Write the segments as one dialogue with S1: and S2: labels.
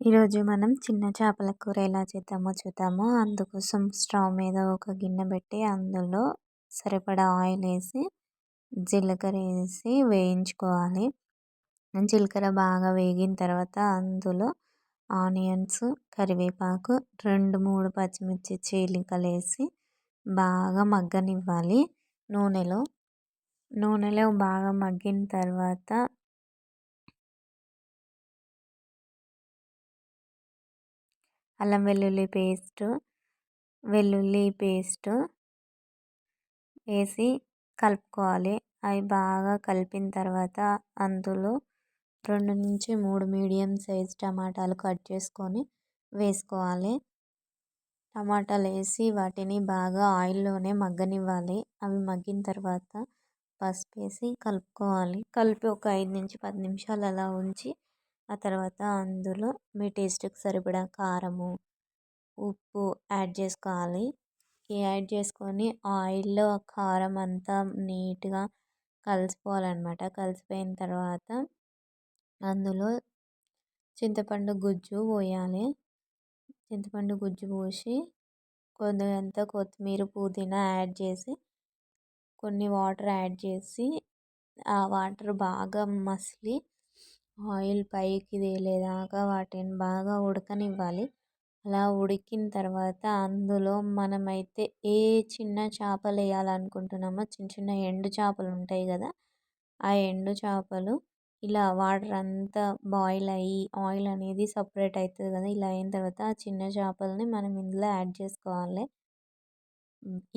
S1: ఈరోజు మనం చిన్న చేపల కూర ఎలా చేద్దామో చూద్దాము. అందుకోసం స్టవ్ మీద ఒక గిన్నె పెట్టి అందులో సరిపడా ఆయిల్ వేసి జీలకర్ర వేసి వేయించుకోవాలి. జీలకర్ర బాగా వేగిన తర్వాత అందులో ఆనియన్స్ కరివేపాకు రెండు మూడు పచ్చిమిర్చి చీలికలు వేసి బాగా మగ్గనివ్వాలి. నూనెలో నూనెలో బాగా మగ్గిన తర్వాత అల్లం వెల్లుల్లి పేస్ట్ వెల్లుల్లి పేస్ట్ వేసి కలుపుకోవాలి. అవి బాగా కలిపిన తర్వాత అందులో రెండు నుంచి మూడు మీడియం సైజ్ టమాటాలు కట్ చేసుకొని వేసుకోవాలి. టమాటాలు వేసి వాటిని బాగా ఆయిల్లోనే మగ్గనివ్వాలి. అవి మగ్గిన తర్వాత పసుపు వేసి కలుపుకోవాలి. కలిపి ఒక ఐదు నుంచి పది నిమిషాలు అలా ఉంచి ఆ తర్వాత అందులో మీ టేస్ట్కి సరిపడా కారము ఉప్పు యాడ్ చేసుకోవాలి. యాడ్ చేసుకొని ఆయిల్లో కారం అంతా నీట్గా కలిసిపోవాలన్నమాట. కలిసిపోయిన తర్వాత అందులో చింతపండు గుజ్జు పోయాలి. చింతపండు గుజ్జు పోసి కొద్దిగంత కొత్తిమీర పుదీనా యాడ్ చేసి కొన్ని వాటర్ యాడ్ చేసి ఆ వాటర్ బాగా మసిలి ఆయిల్ పైకి తేలేదాకా వాటిని బాగా ఉడకనివ్వాలి. అలా ఉడికిన తర్వాత అందులో మనమైతే ఏ చిన్న చేపలు వేయాలనుకుంటున్నామో చిన్న చిన్న ఎండు చేపలు ఉంటాయి కదా ఆ ఎండు చేపలు ఇలా వాటర్ అంతా బాయిల్ అయ్యి ఆయిల్ అనేది సపరేట్ అవుతుంది కదా ఇలా అయిన తర్వాత ఆ చిన్న చేపలని మనం ఇందులో యాడ్ చేసుకోవాలి.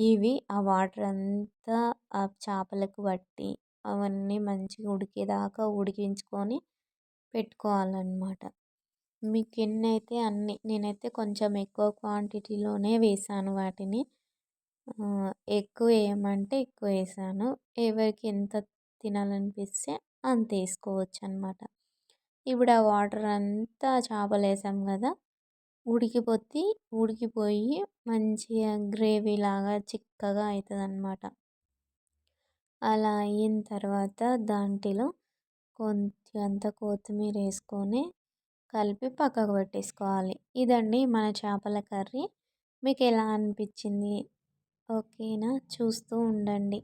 S1: ఇవి ఆ వాటర్ అంతా ఆ చేపలకు పట్టి అవన్నీ మంచిగా ఉడికేదాకా ఉడికించుకొని పెట్టుకోవాలన్నమాట. మీకు ఎన్ని అయితే అన్ని నేనైతే కొంచెం ఎక్కువ క్వాంటిటీలోనే వేసాను వాటిని. ఎక్కువ వేయమంటే ఎక్కువ వేసాను. ఎవరికి ఎంత తినాలనిపిస్తే అంత వేసుకోవచ్చు అనమాట ఇప్పుడు ఆ వాటర్ అంతా చేపలు వేసాం కదా! ఉడికిపోతే ఉడికిపోయి మంచిగా గ్రేవీ లాగా చిక్కగా అవుతుంది అనమాట అలా అయిన తర్వాత దాంట్లో కొంచెంత కొత్తిమీర వేసుకొని కలిపి పక్కకు పెట్టేసుకోవాలి. ఇదండి మన చేపల కర్రీ. మీకు ఎలా అనిపించింది? ఓకేనా? చూస్తూ ఉండండి.